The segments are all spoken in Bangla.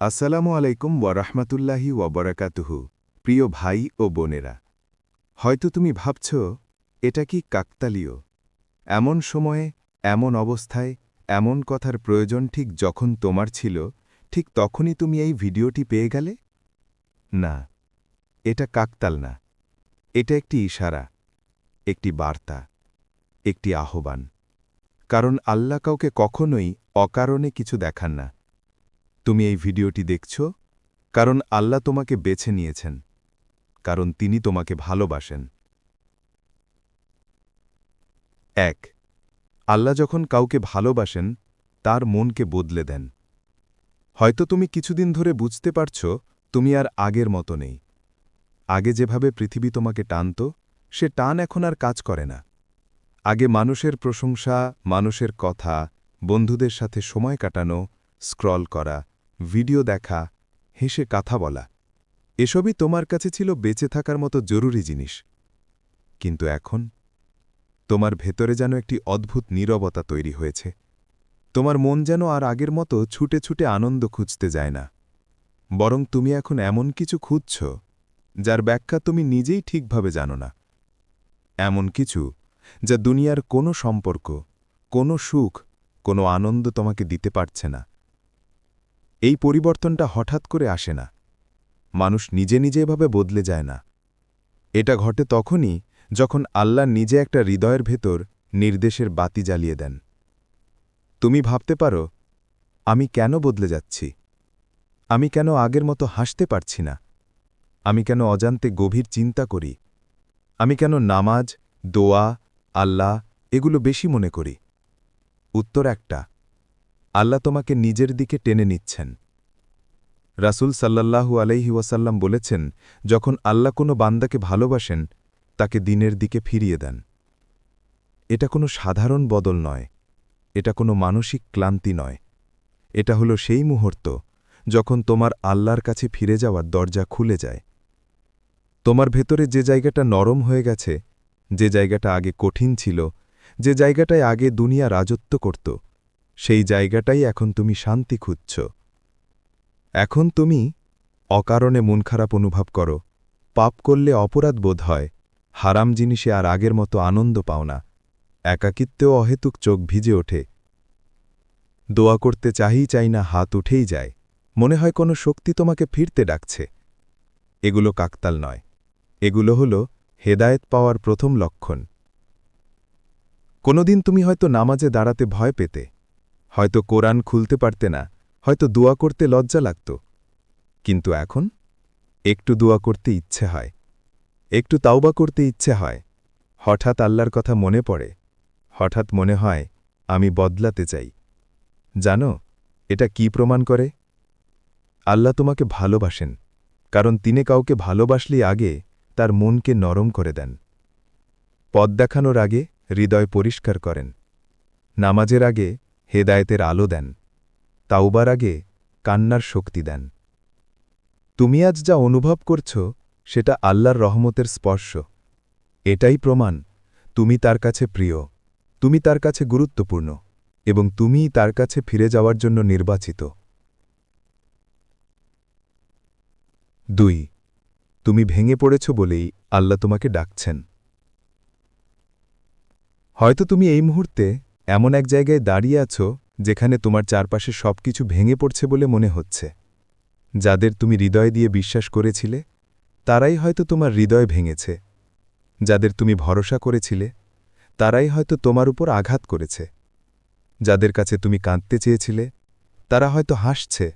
আসসালামু আলাইকুম ওয়ারহমাতুল্লাহি ওয়াবারাকাতুহু প্রিয় ভাই ও বোনেরা, হয়তো তুমি ভাবছ, এটা কি কাকতালীয়? এমন সময়ে, এমন অবস্থায়, এমন কথার প্রয়োজন ঠিক যখন তোমার ছিল, ঠিক তখনই তুমি এই ভিডিওটি পেয়ে গেলে? না, এটা কাকতাল না। এটা একটি ইশারা, একটি বার্তা, একটি আহ্বান। কারণ আল্লাহ কাউকে কখনোই অকারণে কিছু দেখান না। তুমি এই ভিডিওটি দেখছ কারণ আল্লাহ তোমাকে বেছে নিয়েছেন, কারণ তিনি তোমাকে ভালোবাসেন। এক, আল্লাহ যখন কাউকে ভালোবাসেন, তার মনকে বদলে দেন। হয়তো তুমি কিছুদিন ধরে বুঝতে পারছ, তুমি আর আগের মতো নেই। আগে যেভাবে পৃথিবী তোমাকে টানত, সে টান এখন আর কাজ করে না। আগে মানুষের প্রশংসা, মানুষের কথা, বন্ধুদের সাথে সময় কাটানো, স্ক্রল করা ভিডিও দেখা, হেসে কথা বলা, এসবই তোমার কাছে ছিল বেঁচে থাকার মতো জরুরি জিনিস। কিন্তু এখন, তোমার ভেতরে যেন একটি অদ্ভুত নীরবতা তৈরি হয়েছে। তোমার মন যেন আর আগের মতো ছুটে ছুটে আনন্দ খুঁজতে যায় না। বরং তুমি এখন এমন কিছু খুঁজছ, যার ব্যাখ্যা তুমি নিজেই ঠিকভাবে জানো না। এমন কিছু, যা দুনিয়ার কোনো সম্পর্ক, কোনো সুখ, কোনো আনন্দ তোমাকে দিতে পারছে না। এই পরিবর্তনটা হঠাৎ করে আসে না। মানুষ নিজে নিজে এভাবে বদলে যায় না। এটা ঘটে তখনই যখন আল্লাহ নিজে একটা হৃদয়ের ভেতর নির্দেশের বাতি জ্বালিয়ে দেন। তুমি ভাবতে পারো, আমি কেন বদলে যাচ্ছি? আমি কেন আগের মতো হাসতে পারছি না? আমি কেন অজান্তে গভীর চিন্তা করি? আমি কেন নামাজ, দোয়া, আল্লাহ এগুলো বেশি মনে করি? উত্তর একটা আল্লাহ তোমাকে নিজের দিকে টেনে নিচ্ছেন। রাসুল সাল্লাল্লাহু আলাইহি ওয়াসাল্লাম বলেছেন, যখন আল্লাহ কোনো বান্দাকে ভালোবাসেন, তাকে দিনের দিকে ফিরিয়ে দেন। এটা কোনো সাধারণ বদল নয়, এটা কোনো মানসিক ক্লান্তি নয়। এটা হলো সেই মুহূর্ত, যখন তোমার আল্লাহর কাছে ফিরে যাওয়ার দরজা খুলে যায়। তোমার ভেতরে যে জায়গাটা নরম হয়ে গেছে, যে জায়গাটা আগে কঠিন ছিল, যে জায়গাটায় আগে দুনিয়া রাজত্ব করত সেই জায়গাটাই এখন তুমি শান্তি খুঁজছ। এখন তুমি অকারণে মন খারাপ অনুভব করো। পাপ করলে অপরাধ বোধ হয়। হারাম জিনিসে আর আগের মতো আনন্দ পাও না। একাকিত্বেও অহেতুক চোখ ভিজে ওঠে। দোয়া করতে চাহি চাই না হাত উঠেই যায়। মনে হয় কোনো শক্তি তোমাকে ফিরতে ডাকছে। এগুলো কাকতাল নয়। এগুলো হল হেদায়েত পাওয়ার প্রথম লক্ষণ। কোনোদিন তুমি হয়তো নামাজে দাঁড়াতে ভয় পেতে। হয়তো কোরআন খুলতে পারতে না, হয়তো দোয়া করতে লজ্জা লাগত। কিন্তু এখন? একটু দোয়া করতে ইচ্ছে হয়। একটু তাওবা করতে ইচ্ছে হয়। হঠাৎ আল্লাহর কথা মনে পড়ে। হঠাৎ মনে হয়, আমি বদলাতে চাই। জানো, এটা কি প্রমাণ করে? আল্লাহ তোমাকে ভালোবাসেন, কারণ তিনি কাউকে ভালোবাসলেই আগে তার মনকে নরম করে দেন। পদ দেখানোর আগে হৃদয় পরিষ্কার করেন। নামাজের আগে হেদায়েতের আলো দেন, তাওবার আগে কান্নার শক্তি দেন। তুমি আজ যা অনুভব করছ, সেটা আল্লাহর রহমতের স্পর্শ। এটাই প্রমাণ, তুমি তার কাছে প্রিয়, তুমি তার কাছে গুরুত্বপূর্ণ, এবং তুমিই তার কাছে ফিরে যাওয়ার জন্য নির্বাচিত। দুই, তুমি ভেঙে পড়েছ বলেই আল্লাহ তোমাকে ডাকছেন। হয়তো তুমি এই মুহূর্তে এমন এক জায়গায় দাঁড়িয়ে আছো, যেখানে তোমার চারপাশে সবকিছু ভেঙে পড়ছে বলে মনে হচ্ছে। যাদের তুমি হৃদয় দিয়ে বিশ্বাস করেছিলে, তারাই হয়তো তোমার হৃদয় ভেঙেছে। যাদের তুমি ভরসা করেছিলে, তারাই হয়তো তোমার উপর আঘাত করেছে। যাদের কাছে তুমি কাঁদতে চেয়েছিলে, তারা হয়তো হাসছে,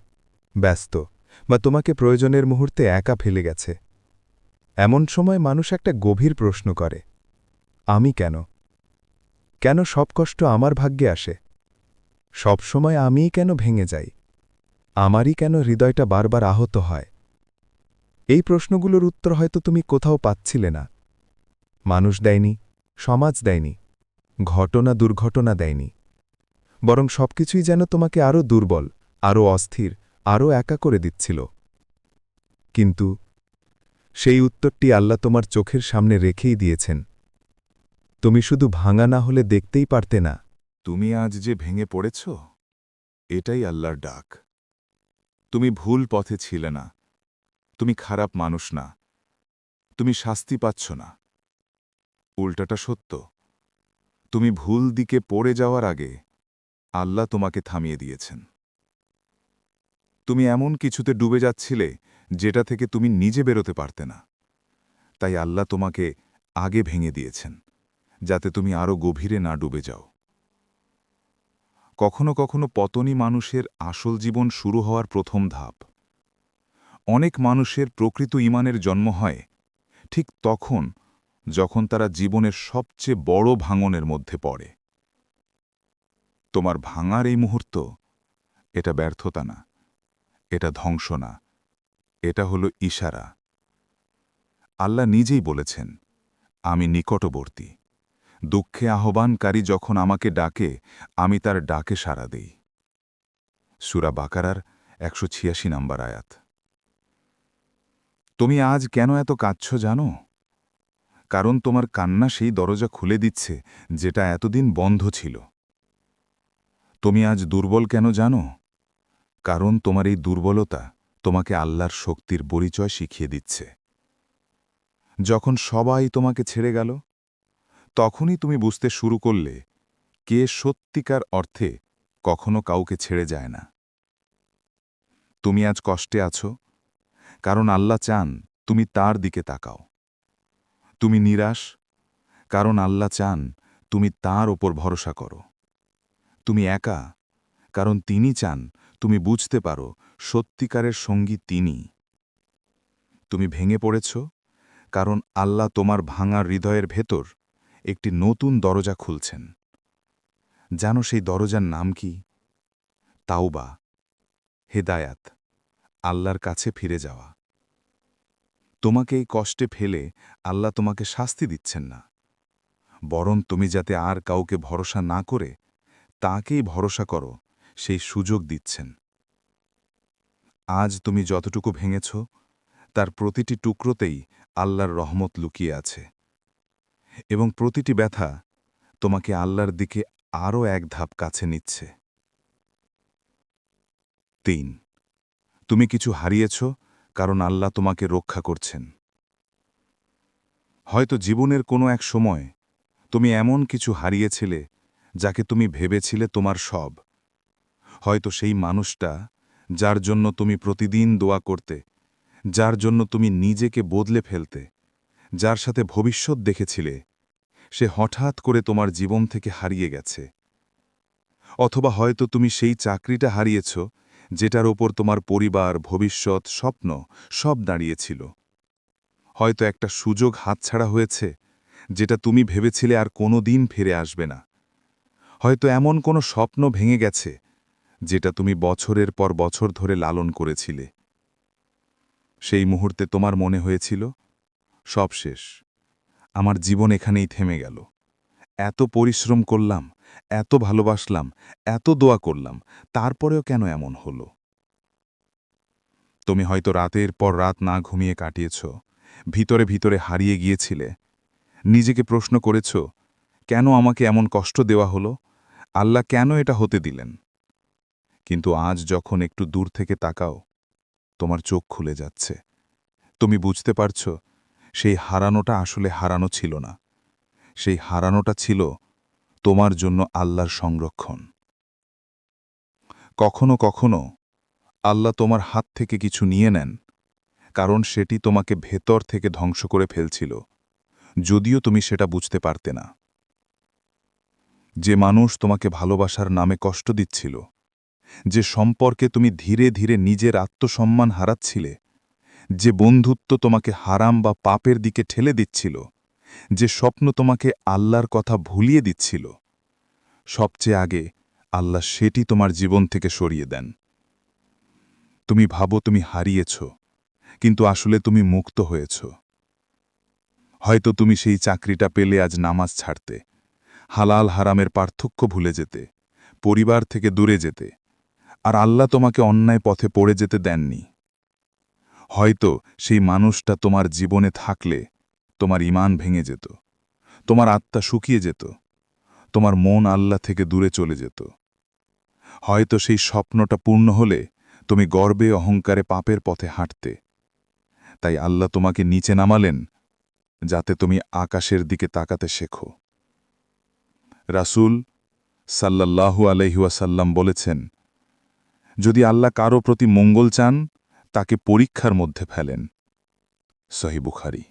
ব্যস্ত, বা তোমাকে প্রয়োজনের মুহূর্তে একা ফেলে গেছে। এমন সময় মানুষ একটা গভীর প্রশ্ন করে, আমি কেন? কেন সব কষ্ট আমার ভাগ্যে আসে? সব সময় আমিই কেন ভেঙে যাই? আমারই কেন হৃদয়টা বারবার আহত হয়? এই প্রশ্নগুলোর উত্তর হয়তো তুমি কোথাও পাচ্ছিলে না। মানুষ দেয়নি, সমাজ দেয়নি, ঘটনা দুর্ঘটনা দেয়নি। বরং সবকিছুই যেন তোমাকে আরও দুর্বল আরও অস্থির আরও একা করে দিচ্ছিল। কিন্তু সেই উত্তরটি আল্লাহ তোমার চোখের সামনে রেখেই দিয়েছেন। তুমি শুধু ভাঙা না হলে দেখতেই পারতে না। তুমি আজ যে ভেঙে পড়েছ, এটাই আল্লাহর ডাক। তুমি ভুল পথে ছিলে না। তুমি খারাপ মানুষ না। তুমি শাস্তি পাচ্ছ না। উল্টাটা সত্য। তুমি ভুল দিকে পড়ে যাওয়ার আগে আল্লাহ তোমাকে থামিয়ে দিয়েছেন। তুমি এমন কিছুতে ডুবে যাচ্ছিলে যেটা থেকে তুমি নিজে বেরোতে পারতে না। তাই আল্লাহ তোমাকে আগে ভেঙে দিয়েছেন। যাতে তুমি আরও গভীরে না ডুবে যাও। কখনো কখনো পতনী মানুষের আসল জীবন শুরু হওয়ার প্রথম ধাপ। অনেক মানুষের প্রকৃত ইমানের জন্ম হয় ঠিক তখন, যখন তারা জীবনের সবচেয়ে বড় ভাঙনের মধ্যে পড়ে। তোমার ভাঙার এই মুহূর্ত, এটা ব্যর্থতা না, এটা ধ্বংস না, এটা হলো ইশারা। আল্লাহ নিজেই বলেছেন, আমি নিকটবর্তী। দুঃখে আহ্বানকারী যখন আমাকে ডাকে, আমি তার ডাকে সাড়া দিই। সুরা বাকারার একশো ছিয়াশি নম্বর আয়াত। তুমি আজ কেন এত কাঁদছ জানো? কারণ তোমার কান্না সেই দরজা খুলে দিচ্ছে যেটা এতদিন বন্ধ ছিল। তুমি আজ দুর্বল কেন জানো? কারণ তোমার এই দুর্বলতা তোমাকে আল্লাহর শক্তির পরিচয় শিখিয়ে দিচ্ছে। যখন সবাই তোমাকে ছেড়ে গেল তখনই তুমি বুঝতে শুরু করলে, কে সত্যিকার অর্থে কখনো কাউকে ছেড়ে যায় না। তুমি আজ কষ্টে আছো, কারণ আল্লাহ চান তুমি তার দিকে তাকাও। তুমি নিরাশ, কারণ আল্লাহ চান তুমি তার ওপর ভরসা করো। তুমি একা, কারণ তিনি চান তুমি বুঝতে পারো সত্যিকারের সঙ্গী তিনি। তুমি ভেঙে পড়েছ, কারণ আল্লাহ তোমার ভাঙা হৃদয়ের ভেতর একটি নতুন দরজা খুলছেন। জানো সেই দরজার নাম কি? তাওবা, হেদায়াত, আল্লাহর কাছে ফিরে যাওয়া। তোমাকে এই কষ্টে ফেলে আল্লাহ তোমাকে শাস্তি দিচ্ছেন না। বরং তুমি যাতে আর কাউকে ভরসা না করে, তাকেই ভরসা করো, সেই সুযোগ দিচ্ছেন। আজ তুমি যতটুকু ভেঙেছ, তার প্রতিটি টুকরোতেই আল্লাহর রহমত লুকিয়ে আছে। এবং প্রতিটি ব্যথা তোমাকে আল্লাহর দিকে আরও এক ধাপ কাছে নিচ্ছে। তিন, তুমি কিছু হারিয়েছ, কারণ আল্লাহ তোমাকে রক্ষা করছেন। হয়তো জীবনের কোনো এক সময় তুমি এমন কিছু হারিয়েছিলে যাকে তুমি ভেবেছিলে তোমার সব। হয়তো সেই মানুষটা যার জন্য তুমি প্রতিদিন দোয়া করতে, যার জন্য তুমি নিজেকে বদলে ফেলতে যার সাথে ভবিষ্যৎ দেখেছিলে। সে হঠাৎ করে তোমার জীবন থেকে হারিয়ে গেছে। অথবা হয়তো তুমি সেই চাকরিটা হারিয়েছ, যেটার ওপর তোমার পরিবার, ভবিষ্যৎ, স্বপ্ন সব দাঁড়িয়েছিল। হয়তো একটা সুযোগ হাতছাড়া হয়েছে, যেটা তুমি ভেবেছিলে আর কোনো দিন ফিরে আসবে না। হয়তো এমন কোনো স্বপ্ন ভেঙে গেছে, যেটা তুমি বছরের পর বছর ধরে লালন করেছিলে। সেই মুহূর্তে তোমার মনে হয়েছিল সব শেষ। আমার জীবন এখানেই থেমে গেল। এত পরিশ্রম করলাম, এত ভালোবাসলাম, এত দোয়া করলাম, তারপরেও কেন এমন হলো? তুমি হয়তো রাতের পর রাত না ঘুমিয়ে কাটিয়েছ, ভিতরে ভিতরে হারিয়ে গিয়েছিলে। নিজেকে প্রশ্ন করেছ, কেন আমাকে এমন কষ্ট দেওয়া হলো? আল্লাহ কেন এটা হতে দিলেন? কিন্তু আজ যখন একটু দূর থেকে তাকাও, তোমার চোখ খুলে যাচ্ছে। তুমি বুঝতে পারছ সেই হারানোটা আসলে হারানো ছিল না। সেই হারানোটা ছিল তোমার জন্য আল্লাহর সংরক্ষণ। কখনো কখনো আল্লাহ তোমার হাত থেকে কিছু নিয়ে নেন, কারণ সেটি তোমাকে ভেতর থেকে ধ্বংস করে ফেলছিল, যদিও তুমি সেটা বুঝতে পারতে না। যে মানুষ তোমাকে ভালোবাসার নামে কষ্ট দিচ্ছিল, যে সম্পর্কে তুমি ধীরে ধীরে নিজের আত্মসম্মান হারাচ্ছিলে যে বন্ধুত্ব তোমাকে হারাম বা পাপের দিকে ঠেলে দিচ্ছিল, যে স্বপ্ন তোমাকে আল্লাহর কথা ভুলিয়ে দিচ্ছিল, সবচেয়ে আগে আল্লাহ সেটি তোমার জীবন থেকে সরিয়ে দেন। তুমি ভাবো তুমি হারিয়েছ, কিন্তু আসলে তুমি মুক্ত হয়েছ। হয়তো তুমি সেই চাকরিটা পেলে আজ নামাজ ছাড়তে, হালাল হারামের পার্থক্য ভুলে যেতে, পরিবার থেকে দূরে যেতে, আর আল্লাহ তোমাকে অন্যায় পথে পড়ে যেতে দেননি। হয়তো সেই মানুষটা তোমার জীবনে থাকলে তোমার ইমান ভেঙে যেত, তোমার আত্মা শুকিয়ে যেত, তোমার মন আল্লাহ থেকে দূরে চলে যেত। হয়তো সেই স্বপ্নটা পূর্ণ হলে তুমি গর্বে অহংকারে পাপের পথে হাঁটতে। তাই আল্লাহ তোমাকে নিচে নামালেন যাতে তুমি আকাশের দিকে তাকাতে শেখো। রাসূল সাল্লাল্লাহু আলহিউসাল্লাম বলেছেন, যদি আল্লাহ কারও প্রতি মঙ্গল চান তাকে পরীক্ষার মধ্যে ফেলেন। সহি বুখারি।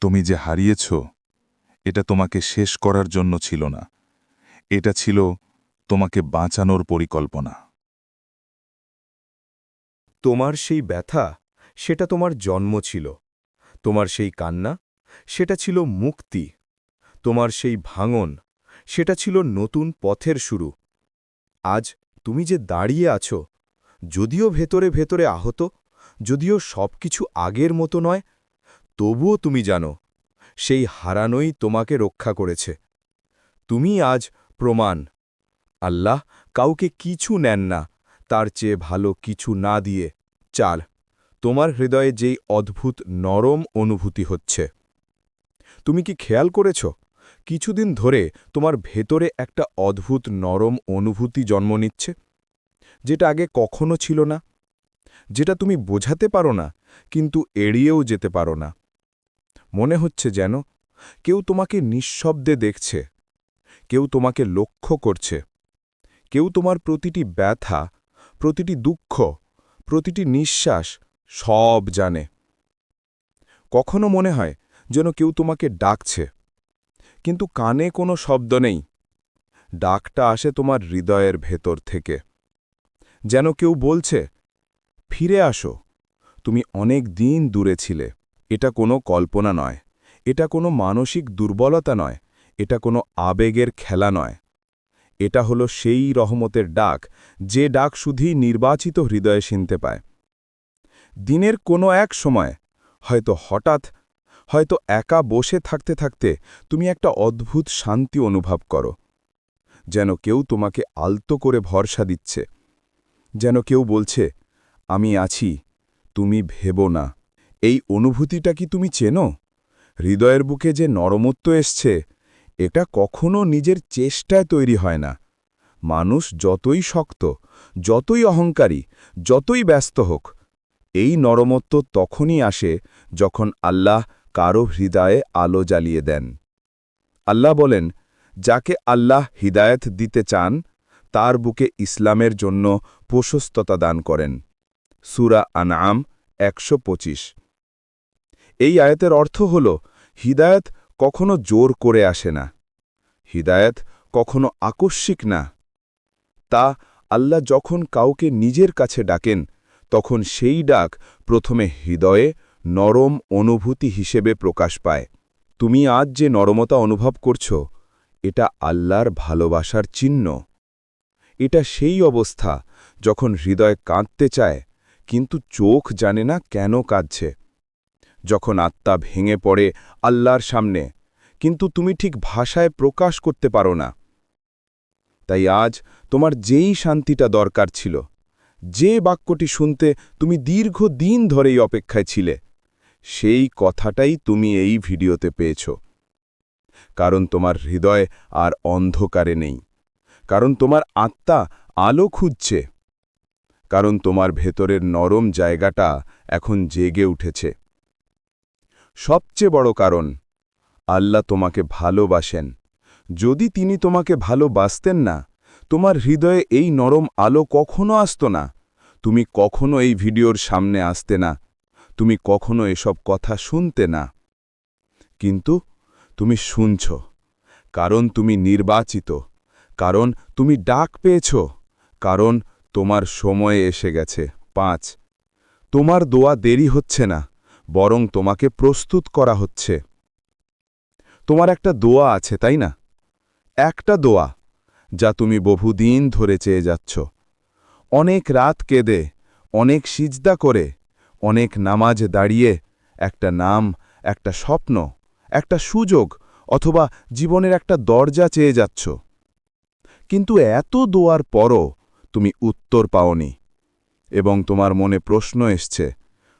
তুমি যে হারিয়েছ, এটা তোমাকে শেষ করার জন্য ছিল না। এটা ছিল তোমাকে বাঁচানোর পরিকল্পনা। তোমার সেই ব্যথা, সেটা তোমার জন্ম ছিল। তোমার সেই কান্না, সেটা ছিল মুক্তি। তোমার সেই ভাঙন, সেটা ছিল নতুন পথের শুরু। আজ তুমি যে দাঁড়িয়ে আছো যদিও ভেতরে ভেতরে আহত, যদিও সবকিছু আগের মতো নয়, তবুও তুমি জানো, সেই হারানোই তোমাকে রক্ষা করেছে। তুমি আজ প্রমাণ, আল্লাহ কাউকে কিছু নেন না, তার চেয়ে ভালো কিছু না দিয়ে, চাল, তোমার হৃদয়ে যেই অদ্ভুত নরম অনুভূতি হচ্ছে। তুমি কি খেয়াল করেছ? কিছুদিন ধরে তোমার ভেতরে একটা অদ্ভুত নরম অনুভূতি জন্ম নিচ্ছে। যেটা আগে কখনো ছিল না। যেটা তুমি বোঝাতে পারো না, কিন্তু এড়িয়েও যেতে পারো না। মনে হচ্ছে যেন কেউ তোমাকে নিঃশব্দে দেখছে, কেউ তোমাকে লক্ষ্য করছে, কেউ তোমার প্রতিটি ব্যথা, প্রতিটি দুঃখ, প্রতিটি নিঃশ্বাস সব জানে। কখনো মনে হয় যেন কেউ তোমাকে ডাকছে, কিন্তু কানে কোনো শব্দ নেই। ডাকটা আসে তোমার হৃদয়ের ভেতর থেকে। যেন কেউ বলছে, ফিরে আসো। তুমি অনেক দিন দূরে ছিলে। এটা কোনো কল্পনা নয়। এটা কোনো মানসিক দুর্বলতা নয়। এটা কোনো আবেগের খেলা নয়। এটা হলো সেই রহমতের ডাক, যে ডাক শুধুই নির্বাচিত হৃদয়ে শুনতে পায়। দিনের কোনো এক সময়, হয়তো হঠাৎ, হয়তো একা বসে থাকতে থাকতে তুমি একটা অদ্ভুত শান্তি অনুভব করো, যেন কেউ তোমাকে আলতো করে ভরসা দিচ্ছে। যেন কেউ বলছে, আমি আছি, তুমি ভেব না। এই অনুভূতিটা কি তুমি চেনো? হৃদয়ের বুকে যে নরমত্ব এসছে, এটা কখনো নিজের চেষ্টায় তৈরি হয় না। মানুষ যতই শক্ত, যতই অহংকারী, যতই ব্যস্ত হোক, এই নরমত্ব তখনই আসে যখন আল্লাহ কারও হৃদয়ে আলো জ্বালিয়ে দেন। আল্লাহ বলেন, যাকে আল্লাহ হিদায়ত দিতে চান তার বুকে ইসলামের জন্য প্রশস্ততা দান করেন। সুরা আনআম একশো এই আয়াতের অর্থ হল, হিদায়ত কখনো জোর করে আসে না। হিদায়ত কখনো আকস্মিক না। তা আল্লাহ যখন কাউকে নিজের কাছে ডাকেন, তখন সেই ডাক প্রথমে হৃদয়ে নরম অনুভূতি হিসেবে প্রকাশ পায়। তুমি আজ যে নরমতা অনুভব করছ, এটা আল্লাহর ভালোবাসার চিহ্ন। এটা সেই অবস্থা যখন হৃদয় কাঁদতে চায়, কিন্তু চোখ জানে না কেন কাঁদছে। যখন আত্মা ভেঙে পড়ে আল্লাহর সামনে, কিন্তু তুমি ঠিক ভাষায় প্রকাশ করতে পারো না। তাই আজ তোমার যেই শান্তিটা দরকার ছিল, যে বাক্যটি শুনতে তুমি দীর্ঘ দিন ধরেই অপেক্ষায় ছিলে, সেই কথাটাই তুমি এই ভিডিওতে পেয়েছ। কারণ তোমার হৃদয় আর অন্ধকারে নেই। কারণ তোমার আত্মা আলো খুঁজছে। কারণ তোমার ভেতরের নরম জায়গাটা এখন জেগে উঠেছে। সবচেয়ে বড় কারণ, আল্লাহ তোমাকে ভালোবাসেন। যদি তিনি তোমাকে ভালোবাসতেন না, তোমার হৃদয়ে এই নরম আলো কখনো আসত না। তুমি কখনো এই ভিডিওর সামনে আসতে না। তুমি কখনো এসব কথা শুনতে না। কিন্তু তুমি শুনছ, কারণ তুমি নির্বাচিত। কারণ তুমি ডাক পেয়েছ। কারণ তোমার সময় এসে গেছে। পাঁচ, তোমার দোয়া দেরি হচ্ছে না, বরং তোমাকে প্রস্তুত করা হচ্ছে। তোমার একটা দোয়া আছে, তাই না? একটা দোয়া, যা তুমি বহুদিন ধরে চেয়ে যাচ্ছ। অনেক রাত কেঁদে, অনেক সিজদা করে, অনেক নামাজ দাঁড়িয়ে, একটা নাম, একটা স্বপ্ন, একটা সুযোগ, অথবা জীবনের একটা দরজা চেয়ে যাচ্ছ। কিন্তু এত দোয়ার পরও তুমি উত্তর পাওনি। এবং তোমার মনে প্রশ্ন এসছে,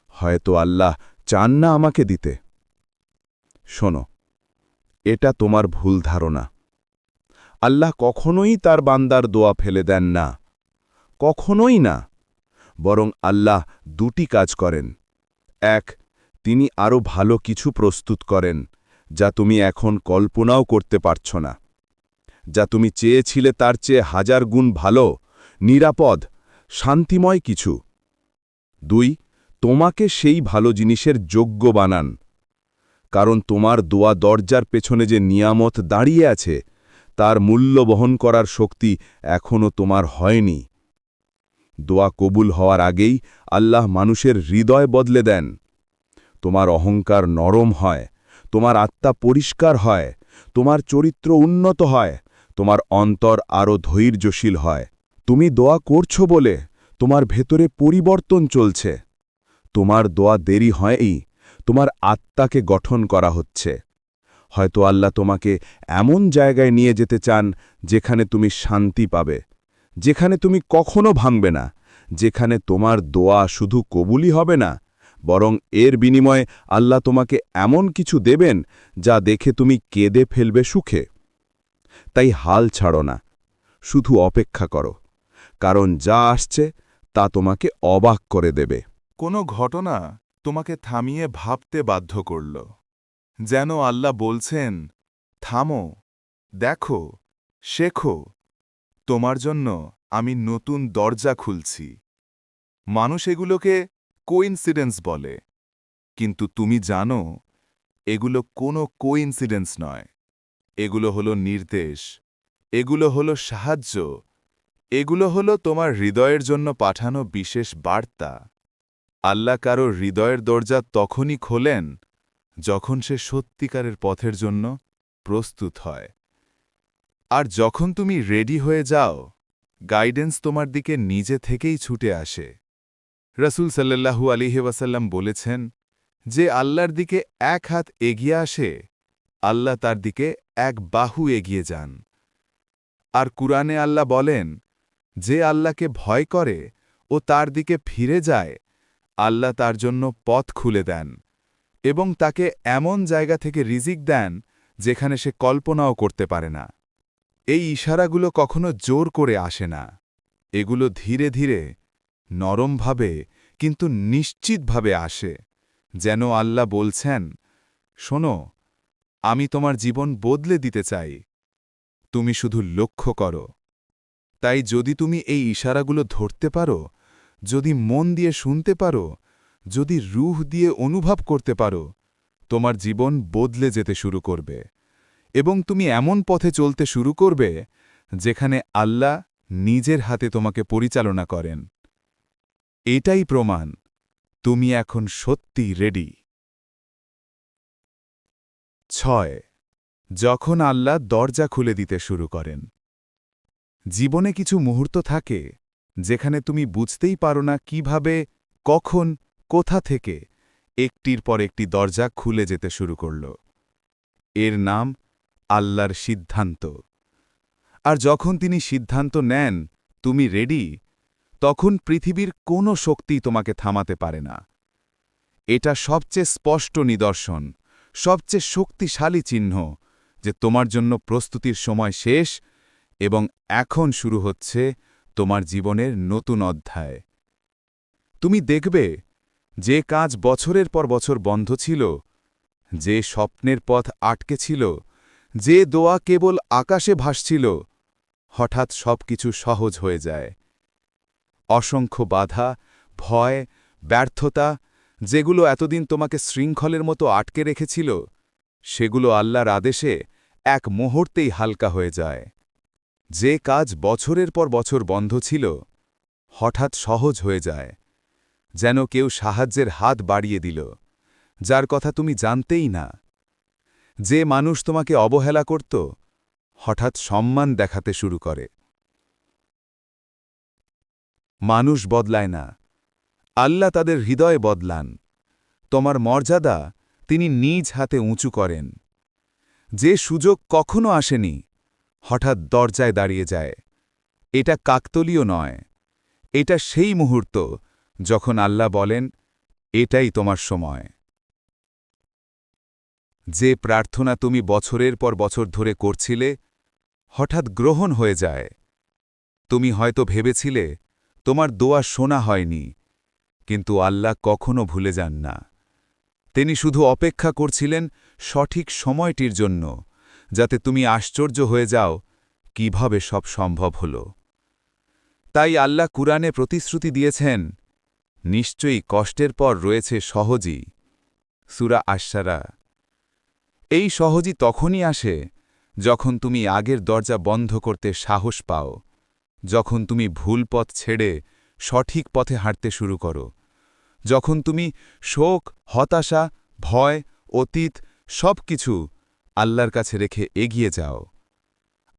হয়তো আল্লাহ চান না আমাকে দিতে। শোনো, এটা তোমার ভুল ধারণা। আল্লাহ কখনোই তার বান্দার দোয়া ফেলে দেন না। কখনোই না, বরং আল্লাহ দুটি কাজ করেন। এক, তিনি আরও ভালো কিছু প্রস্তুত করেন, যা তুমি এখন কল্পনাও করতে পারছ না। যা তুমি চেয়েছিলে তার চেয়ে হাজার গুণ ভালো, নিরাপদ, শান্তিময় কিছু। দুই, তোমাকে সেই ভালো জিনিসের যোগ্য বানান। কারণ তোমার দোয়া দরজার পেছনে যে নিয়ামত দাঁড়িয়ে আছে, তার মূল্য বহন করার শক্তি এখনও তোমার হয়নি। দোয়া কবুল হওয়ার আগেই আল্লাহ মানুষের হৃদয় বদলে দেন। তোমার অহংকার নরম হয়, তোমার আত্মা পরিষ্কার হয়, তোমার চরিত্র উন্নত হয়। তোমার অন্তর আরও ধৈর্যশীল হয়। তুমি দোয়া করছ বলে তোমার ভেতরে পরিবর্তন চলছে। তোমার দোয়া দেরি হয়ই, তোমার আত্মাকে গঠন করা হচ্ছে। হয়তো আল্লাহ তোমাকে এমন জায়গায় নিয়ে যেতে চান যেখানে তুমি শান্তি পাবে, যেখানে তুমি কখনো ভাঙবে না, যেখানে তোমার দোয়া শুধু কবুলি হবে না, বরং এর বিনিময়ে আল্লাহ তোমাকে এমন কিছু দেবেন যা দেখে তুমি কেঁদে ফেলবে সুখে। তাই হাল ছাড়ো না। শুধু অপেক্ষা করো। কারণ যা আসছে, তা তোমাকে অবাক করে দেবে। কোনো ঘটনা তোমাকে থামিয়ে ভাবতে বাধ্য করল। যেন আল্লাহ বলছেন, থামো, দেখো, শেখো, তোমার জন্য আমি নতুন দরজা খুলছি। মানুষ এগুলোকে কোইন্সিডেন্স বলে। কিন্তু তুমি জানো, এগুলো কোনো কোইন্সিডেন্স নয়। এগুলো হলো নির্দেশ। এগুলো হলো সাহায্য। এগুলো হলো তোমার হৃদয়ের জন্য পাঠানো বিশেষ বার্তা। আল্লাহ কারও হৃদয়ের দরজা তখনই খোলেন যখন সে সত্যিকারের পথের জন্য প্রস্তুত হয়। আর যখন তুমি রেডি হয়ে যাও, গাইডেন্স তোমার দিকে নিজে থেকেই ছুটে আসে। রসুল সাল্লাল্লাহু আলিহি ওয়াসাল্লাম বলেছেন যে আল্লাহর দিকে এক হাত এগিয়ে আসে আল্লাহ তার দিকে এক বাহু এগিয়ে যান। আর কুরআনে আল্লাহ বলেন, যে আল্লাহকে ভয় করে ও তার দিকে ফিরে যায়, আল্লাহ তার জন্য পথ খুলে দেন এবং তাকে এমন জায়গা থেকে রিজিক দেন যেখানে সে কল্পনাও করতে পারে না। এই ইশারাগুলো কখনো জোর করে আসে না। এগুলো ধীরে ধীরে নরমভাবে কিন্তু নিশ্চিতভাবে আসে। যেন আল্লাহ বলছেন, শোনো আমি তোমার জীবন বদলে দিতে চাই। তুমি শুধু লক্ষ্য করো। তাই যদি তুমি এই ইশারাগুলো ধরতে পারো, যদি মন দিয়ে শুনতে পারো, যদি রুহ দিয়ে অনুভব করতে পারো, তোমার জীবন বদলে যেতে শুরু করবে। এবং তুমি এমন পথে চলতে শুরু করবে, যেখানে আল্লাহ নিজের হাতে তোমাকে পরিচালনা করেন। এটাই প্রমাণ। তুমি এখন সত্যি রেডি ছয়। যখন আল্লাহ দরজা খুলে দিতে শুরু করেন। জীবনে কিছু মুহূর্ত থাকে, যেখানে তুমি বুঝতেই পারো না কীভাবে, কখন, কোথা থেকে একটির পর একটি দরজা খুলে যেতে শুরু করল। এর নাম আল্লাহর সিদ্ধান্ত। আর যখন তিনি সিদ্ধান্ত নেন, তুমি রেডি, তখন পৃথিবীর কোনো শক্তি তোমাকে থামাতে পারে না। এটা সবচেয়ে স্পষ্ট নিদর্শন। সবচেয়ে শক্তিশালী চিহ্ন, যে তোমার জন্য প্রস্তুতির সময় শেষ এবং এখন শুরু হচ্ছে তোমার জীবনের নতুন অধ্যায়। তুমি দেখবে যে কাজ বছরের পর বছর বন্ধ ছিল, যে স্বপ্নের পথ আটকে ছিল, যে দোয়া কেবল আকাশে ভাসছিল, হঠাৎ সবকিছু সহজ হয়ে যায়। অসংখ্য বাধা, ভয়, ব্যর্থতা যেগুলো এতদিন তোমাকে শৃঙ্খলের মতো আটকে রেখেছিল, সেগুলো আল্লাহর আদেশে এক মুহূর্তেই হালকা হয়ে যায়। যে কাজ বছরের পর বছর বন্ধ ছিল, হঠাৎ সহজ হয়ে যায়, যেন কেউ সাহায্যের হাত বাড়িয়ে দিল, যার কথা তুমি জানতেই না। যে মানুষ তোমাকে অবহেলা করত, হঠাৎ সম্মান দেখাতে শুরু করে। মানুষ বদলায় না। আল্লাহ তাদের হৃদয় বদলান। তোমার মর্যাদা তিনি নিজ হাতে উঁচু করেন। যে সুযোগ কখনো আসেনি, হঠাৎ দরজায় দাঁড়িয়ে যায়। এটা কাকতলীয় নয়। এটা সেই মুহূর্ত যখন আল্লাহ বলেন, এটাই তোমার সময়। যে প্রার্থনা তুমি বছরের পর বছর ধরে করছিলে, হঠাৎ গ্রহণ হয়ে যায়। তুমি হয়তো ভেবেছিলে, তোমার দোয়া শোনা হয়নি। কিন্তু আল্লাহ কখনো ভুলে যান না। তিনি শুধু অপেক্ষা করছিলেন সঠিক সময়টির জন্য, যাতে তুমি আশ্চর্য হয়ে যাও, কীভাবে সব সম্ভব হল। তাই আল্লাহ কুরআনে প্রতিশ্রুতি দিয়েছেন, নিশ্চয়ই কষ্টের পর রয়েছে সহজই। সুরা আশ্বারা এই সহজই তখনই আসে যখন তুমি আগের দরজা বন্ধ করতে সাহস পাও, যখন তুমি ভুল পথ ছেড়ে সঠিক পথে হাঁটতে শুরু করো। যখন তুমি শোক, হতাশা, ভয়, অতীত সব কিছু আল্লাহর কাছে রেখে এগিয়ে যাও।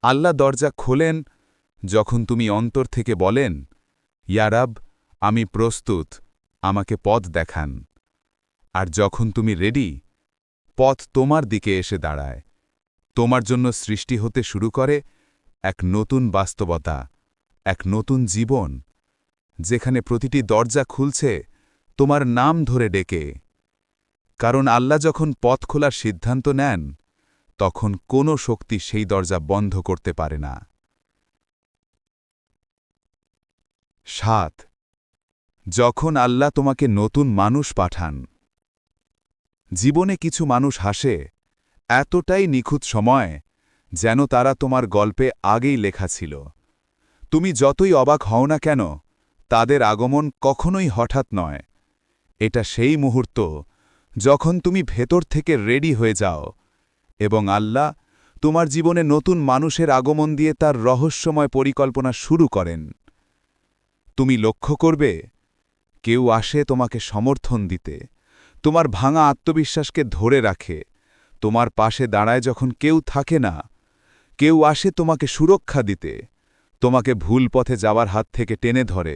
আল্লাহ দরজা খোলেন যখন তুমি অন্তর থেকে বলেন ইয়ারাব আমি প্রস্তুত, আমাকে পথ দেখান। আর যখন তুমি রেডি, পথ তোমার দিকে এসে দাঁড়ায়। তোমার জন্য সৃষ্টি হতে শুরু করে এক নতুন বাস্তবতা, এক নতুন জীবন, যেখানে প্রতিটি দরজা খুলছে তোমার নাম ধরে ডেকে। কারণ আল্লাহ যখন পথ খোলার সিদ্ধান্ত নেন, তখন কোনো শক্তি সেই দরজা বন্ধ করতে পারে না। সাত, যখন আল্লাহ তোমাকে নতুন মানুষ পাঠান, জীবনে কিছু মানুষ হাসে, এতটাই নিখুঁত সময় যেন তারা তোমার গল্পে আগেই লেখা ছিল। তুমি যতই অবাক হও না কেন, তাদের আগমন কখনোই হঠাৎ নয়। এটা সেই মুহূর্ত যখন তুমি ভেতর থেকে রেডি হয়ে যাও এবং আল্লাহ তোমার জীবনে নতুন মানুষের আগমন দিয়ে তার রহস্যময় পরিকল্পনা শুরু করেন। তুমি লক্ষ্য করবে, কেউ আসে তোমাকে সমর্থন দিতে, তোমার ভাঙা আত্মবিশ্বাসকে ধরে রাখে, তোমার পাশে দাঁড়ায় যখন কেউ থাকে না, কেউ আসে তোমাকে সুরক্ষা দিতে, তোমাকে ভুল পথে যাওয়ার হাত থেকে টেনে ধরে,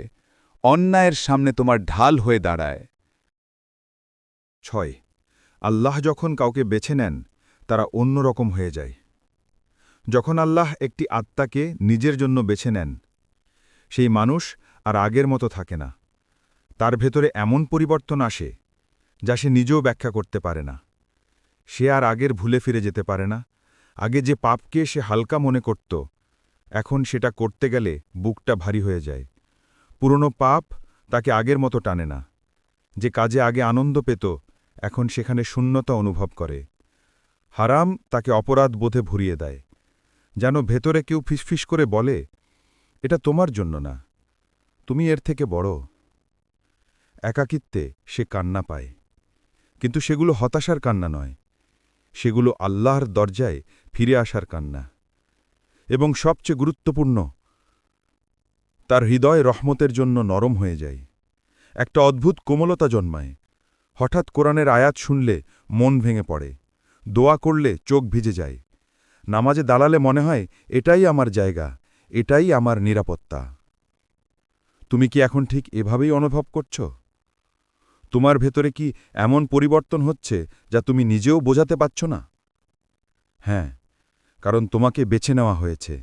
অন্যায়ের সামনে তোমার ঢাল হয়ে দাঁড়ায়। ছয়। আল্লাহ যখন কাউকে বেছে নেন, তারা অন্যরকম হয়ে যায়। যখন আল্লাহ একটি আত্মাকে নিজের জন্য বেছে নেন, সেই মানুষ আর আগের মতো থাকে না। তার ভেতরে এমন পরিবর্তন আসে, যা সে নিজেও ব্যাখ্যা করতে পারে না। সে আর আগের ভুলে ফিরে যেতে পারে না। আগে যে পাপকে সে হালকা মনে করত, এখন সেটা করতে গেলে বুকটা ভারী হয়ে যায়। পুরনো পাপ তাকে আগের মতো টানে না। যে কাজে আগে আনন্দ পেত এখন সেখানে শূন্যতা অনুভব করে। হারাম তাকে অপরাধ বোধে ভরিয়ে দেয়। যেন ভেতরে কেউ ফিসফিস করে বলে, এটা তোমার জন্য না। তুমি এর থেকে বড়। একাকিত্বে সে কান্না পায়। কিন্তু সেগুলো হতাশার কান্না নয়। সেগুলো আল্লাহর দরজায় ফিরে আসার কান্না। এবং সবচেয়ে গুরুত্বপূর্ণ, তার হৃদয় রহমতের জন্য নরম হয়ে যায়। একটা অদ্ভুত কোমলতা জন্মায়। হঠাৎ কোরআনের আয়াত শুনলে মন ভেঙে পড়ে। দোয়া করলে চোখ ভিজে যায়। নামাজে দালালে মনে হয়, এটাই আমার জায়গা, এটাই আমার নিরাপত্তা। তুমি কি এখন ঠিক এভাবেই অনুভব করছ? তোমার ভেতরে কি এমন পরিবর্তন হচ্ছে যা তুমি নিজেও বোঝাতে পারছ না? হ্যাঁ কারণ তোমাকে বেছে নেওয়া হয়েছে।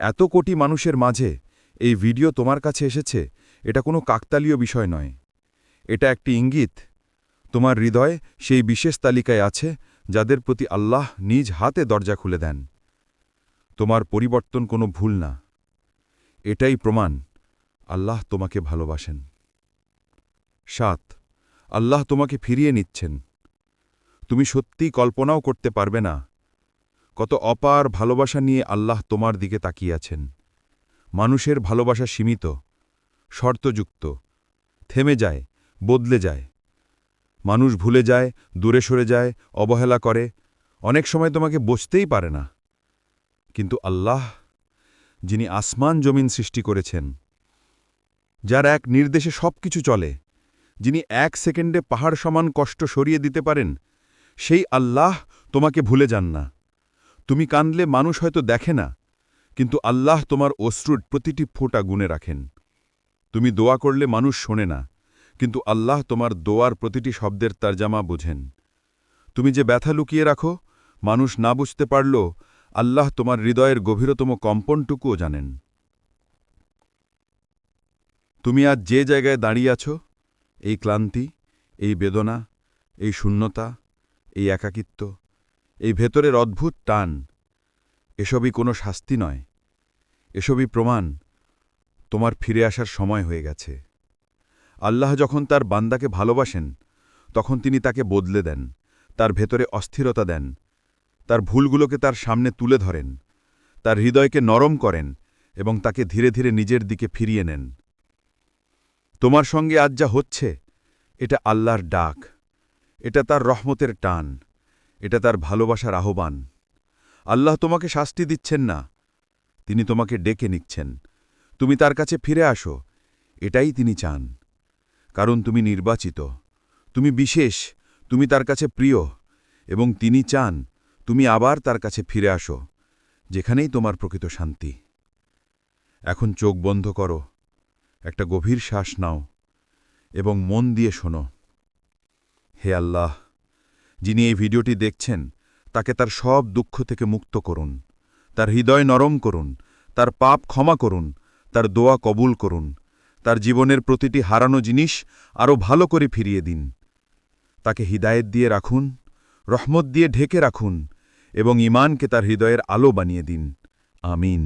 এত কোটি মানুষের মাঝে এই ভিডিও তোমার কাছে এসেছে, এটা কোনো কাকতালীয় বিষয় নয়। এটা একটি ইঙ্গিত তোমার হৃদয় সেই বিশেষ তালিকায় আছে, যাদের প্রতি আল্লাহ নিজ হাতে দরজা খুলে দেন। তোমার পরিবর্তন কোনো ভুল না। এটাই প্রমাণ, আল্লাহ তোমাকে ভালোবাসেন। সাত, আল্লাহ তোমাকে ফিরিয়ে নিচ্ছেন। তুমি সত্যিই কল্পনাও করতে পারবে না। কত অপার ভালোবাসা নিয়ে আল্লাহ তোমার দিকে তাকিয়ে আছেন। মানুষের ভালোবাসা সীমিত, শর্তযুক্ত। থেমে যায়, বদলে যায়। মানুষ ভুলে যায়, দূরে সরে যায়, অবহেলা করে। অনেক সময় তোমাকে বসতেই পারে না। কিন্তু আল্লাহ, যিনি আসমান জমিন সৃষ্টি করেছেন, যার এক নির্দেশে সব কিছু চলে, যিনি এক সেকেন্ডে পাহাড় সমান কষ্ট সরিয়ে দিতে পারেন, সেই আল্লাহ তোমাকে ভুলে যান না। তুমি কানলে মানুষ হয়তো দেখে না, কিন্তু আল্লাহ তোমার অশ্রুর প্রতিটি ফোঁটা গুনে রাখেন। তুমি দোয়া করলে মানুষ শোনে না। কিন্তু আল্লাহ তোমার দোয়ার প্রতিটি শব্দের তারজামা বোঝেন। তুমি যে ব্যথা লুকিয়ে রাখো, মানুষ না বুঝতে পারল আল্লাহ তোমার হৃদয়ের গভীরতম কম্পনটুকুও জানেন। তুমি আজ যে জায়গায় দাঁড়িয়ে আছো, এই ক্লান্তি, এই বেদনা, এই শূন্যতা, এই একাকিত্ব, এই ভেতরের অদ্ভুত টান, এসবই কোনো শাস্তি নয়, এসবই প্রমাণ তোমার ফিরে আসার সময় হয়ে গেছে। আল্লাহ যখন তার বান্দাকে ভালোবাসেন, তখন তিনি তাকে বদলে দেন, তার ভেতরে অস্থিরতা দেন, তার ভুলগুলোকে তার সামনে তুলে ধরেন, তার হৃদয়কে নরম করেন এবং তাকে ধীরে ধীরে নিজের দিকে ফিরিয়ে নেন। তোমার সঙ্গে আজ যা হচ্ছে, এটা আল্লাহর ডাক, এটা তার রহমতের টান, এটা তার ভালোবাসার আহ্বান। আল্লাহ তোমাকে শাস্তি দিচ্ছেন না, তিনি তোমাকে ডেকে নিচ্ছেন। তুমি তার কাছে ফিরে আসো, এটাই তিনি চান। কারণ তুমি নির্বাচিত। তুমি বিশেষ, তুমি তার কাছে প্রিয়, এবং তিনি চান তুমি আবার তার কাছে ফিরে আসো, যেখানেই তোমার প্রকৃত শান্তি। এখন চোখ বন্ধ করো, একটা গভীর শ্বাস নাও, এবং মন দিয়ে শোনো। হে আল্লাহ, যিনি এই ভিডিওটি দেখছেন, তাকে তার সব দুঃখ থেকে মুক্ত করুন, তার হৃদয় নরম করুন, তার পাপ ক্ষমা করুন, তার দোয়া কবুল করুন তার জীবনের প্রতিটি হারানো জিনিস আরও ভালো করে ফিরিয়ে দিন। তাকে হিদায়েত দিয়ে রাখুন, রহমত দিয়ে ঢেকে রাখুন এবং ইমানকে তার হৃদয়ের আলো বানিয়ে দিন। আমিন।